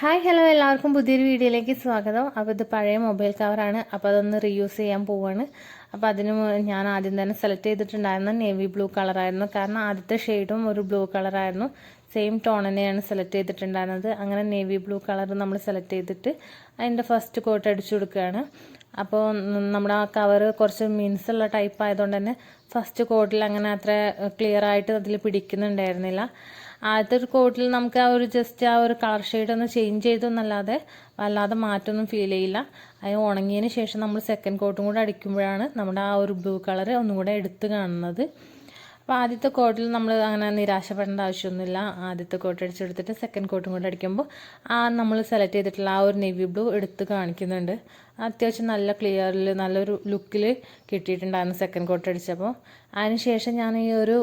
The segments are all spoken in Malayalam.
ഹായ് ഹലോ എല്ലാവർക്കും പുതിയൊരു വീഡിയോയിലേക്ക് സ്വാഗതം. അപ്പോൾ ഇത് പഴയ മൊബൈൽ കവറാണ്. അപ്പോൾ അതൊന്ന് റീയൂസ് ചെയ്യാൻ പോവാണ്. അപ്പോൾ അതിന് ഞാൻ ആദ്യം തന്നെ സെലക്ട് ചെയ്തിട്ടുണ്ടായിരുന്ന നേവി ബ്ലൂ കളറായിരുന്നു കാരണം ആദ്യത്തെ ഷെയ്ഡും ഒരു ബ്ലൂ കളറായിരുന്നു സെയിം ടോൺ തന്നെയാണ് സെലക്ട് ചെയ്തിട്ടുണ്ടായിരുന്നത്. അങ്ങനെ നേവി ബ്ലൂ കളർ നമ്മൾ സെലക്ട് ചെയ്തിട്ട് അതിന്റെ ഫസ്റ്റ് കോട്ട് അടിച്ചു കൊടുക്കുകയാണ്. അപ്പോൾ നമ്മുടെ ആ കവർ കുറച്ച് മിൻസുള്ള ടൈപ്പ് ആയതുകൊണ്ട് തന്നെ ഫസ്റ്റ് കോട്ടിൽ അങ്ങനെ അത്ര ക്ലിയർ ആയിട്ട് അതിൽ പിടിക്കുന്നുണ്ടായിരുന്നില്ല. ആദ്യത്തെ ഒരു കോട്ടിൽ നമുക്ക് ആ ഒരു ജസ്റ്റ് ആ ഒരു കളർ ഷെയ്ഡ് ഒന്ന് ചേഞ്ച് ചെയ്തൊന്നല്ലാതെ വല്ലാതെ മാറ്റമൊന്നും ഫീൽ ചെയ്യില്ല. അത് ഉണങ്ങിയതിന് ശേഷം നമ്മൾ സെക്കൻഡ് കോട്ടും കൂടെ അടിക്കുമ്പോഴാണ് നമ്മുടെ ആ ഒരു ബ്ലൂ കളർ ഒന്നും കൂടെ എടുത്ത് കാണുന്നത്. അപ്പോൾ ആദ്യത്തെ കോട്ടിൽ നമ്മൾ അങ്ങനെ നിരാശപ്പെടേണ്ട ആവശ്യമൊന്നുമില്ല. ആദ്യത്തെ കോട്ട് അടിച്ചെടുത്തിട്ട് സെക്കൻഡ് കോട്ടും കൂടെ അടിക്കുമ്പോൾ ആ നമ്മൾ സെലക്ട് ചെയ്തിട്ടുള്ള ആ ഒരു നെവി ബ്ലൂ എടുത്ത് കാണിക്കുന്നുണ്ട്. അത്യാവശ്യം നല്ല ക്ലിയറിൽ നല്ലൊരു ലുക്കിൽ കിട്ടിയിട്ടുണ്ടായിരുന്നു സെക്കൻഡ് കോട്ട് അടിച്ചപ്പോൾ. അതിനുശേഷം ഞാൻ ഈ ഒരു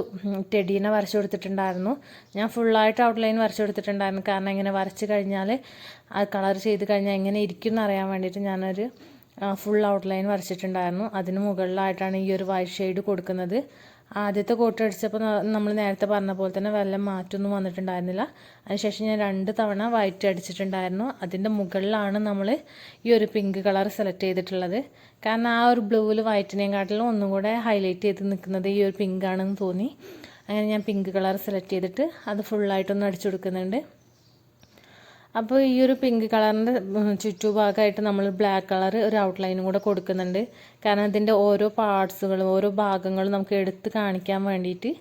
ടെഡീനെ വരച്ചു കൊടുത്തിട്ടുണ്ടായിരുന്നു. ഞാൻ ഫുള്ളായിട്ട് ഔട്ട്ലൈൻ വരച്ചു കൊടുത്തിട്ടുണ്ടായിരുന്നു. കാരണം ഇങ്ങനെ വരച്ച് കഴിഞ്ഞാൽ ആ കളർ ചെയ്ത് കഴിഞ്ഞാൽ എങ്ങനെ ഇരിക്കും എന്നറിയാൻ വേണ്ടിയിട്ട് ഞാനൊരു ഫുൾ ഔട്ട്ലൈൻ വരച്ചിട്ടുണ്ടായിരുന്നു. അതിന് മുകളിലായിട്ടാണ് ഈ ഒരു വൈറ്റ് ഷെയ്ഡ് കൊടുക്കുന്നത്. ആദ്യത്തെ കോട്ട് അടിച്ചപ്പോൾ നമ്മൾ നേരത്തെ പറഞ്ഞ പോലെ തന്നെ വല്ല മാറ്റമൊന്നും വന്നിട്ടുണ്ടായിരുന്നില്ല. അതിനുശേഷം ഞാൻ രണ്ട് തവണ വൈറ്റ് അടിച്ചിട്ടുണ്ടായിരുന്നു. അതിന്റെ മുകളിലാണ് നമ്മൾ ഈ ഒരു പിങ്ക് കളർ സെലക്ട് ചെയ്തിട്ടുള്ളത്. കാരണം ആ ഒരു ബ്ലൂവിൽ വൈറ്റിനെയും കാട്ടിലും ഒന്നും കൂടെ ഹൈലൈറ്റ് ചെയ്ത് നിൽക്കുന്നത് ഈ ഒരു പിങ്ക് ആണെന്ന് തോന്നി. അങ്ങനെ ഞാൻ പിങ്ക് കളർ സെലക്ട് ചെയ്തിട്ട് അത് ഫുള്ളായിട്ടൊന്ന് അടിച്ചു കൊടുക്കുന്നുണ്ട്. അപ്പോൾ ഈ ഒരു പിങ്ക് കളറിന്റെ ചുറ്റുഭാഗമായിട്ട് നമ്മൾ ബ്ലാക്ക് കളർ ഒരു ഔട്ട്ലൈനും കൂടെ കൊടുക്കുന്നുണ്ട്. കാരണം ഇതിന്റെ ഓരോ പാർട്സുകളും ഓരോ ഭാഗങ്ങളും നമുക്ക് എടുത്ത് കാണിക്കാൻ വേണ്ടിയിട്ട്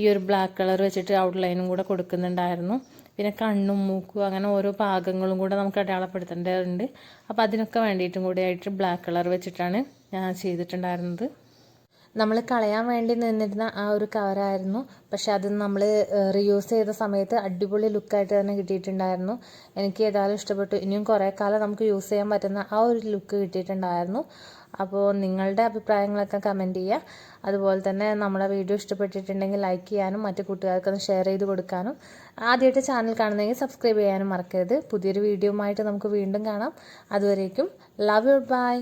ഈ ഒരു ബ്ലാക്ക് കളർ വെച്ചിട്ട് ഔട്ട്ലൈനും കൂടെ കൊടുക്കുന്നുണ്ടായിരുന്നു. പിന്നെ കണ്ണും മൂക്കും അങ്ങനെ ഓരോ ഭാഗങ്ങളും കൂടെ നമുക്ക് അടയാളപ്പെടുത്തേണ്ടതുണ്ട്. അപ്പോൾ അതിനൊക്കെ വേണ്ടിയിട്ടും കൂടി ആയിട്ട് ബ്ലാക്ക് കളർ വെച്ചിട്ടാണ് ഞാൻ ചെയ്തിട്ടുണ്ടായിരുന്നത്. നമ്മൾ കളയാൻ വേണ്ടി നിന്നിരുന്ന ആ ഒരു കവറായിരുന്നു പക്ഷെ അത് നമ്മൾ റീയൂസ് ചെയ്ത സമയത്ത് അടിപൊളി ലുക്കായിട്ട് തന്നെ കിട്ടിയിട്ടുണ്ടായിരുന്നു. എനിക്ക് ഏതായാലും ഇഷ്ടപ്പെട്ടു. ഇനിയും കുറേ കാലം നമുക്ക് യൂസ് ചെയ്യാൻ പറ്റുന്ന ആ ഒരു ലുക്ക് കിട്ടിയിട്ടുണ്ടായിരുന്നു. അപ്പോൾ നിങ്ങളുടെ അഭിപ്രായങ്ങളൊക്കെ കമന്റ് ചെയ്യുക. അതുപോലെ തന്നെ നമ്മുടെ വീഡിയോ ഇഷ്ടപ്പെട്ടിട്ടുണ്ടെങ്കിൽ ലൈക്ക് ചെയ്യാനും മറ്റു കൂട്ടുകാർക്കൊന്ന് ഷെയർ ചെയ്ത് കൊടുക്കാനും. ആദ്യമായിട്ട് ചാനൽ കാണുന്നെങ്കിൽ സബ്സ്ക്രൈബ് ചെയ്യാനും മറക്കരുത്. പുതിയൊരു വീഡിയോയുമായിട്ട് നമുക്ക് വീണ്ടും കാണാം. അതുവരേക്കും ലവ് യു ബൈ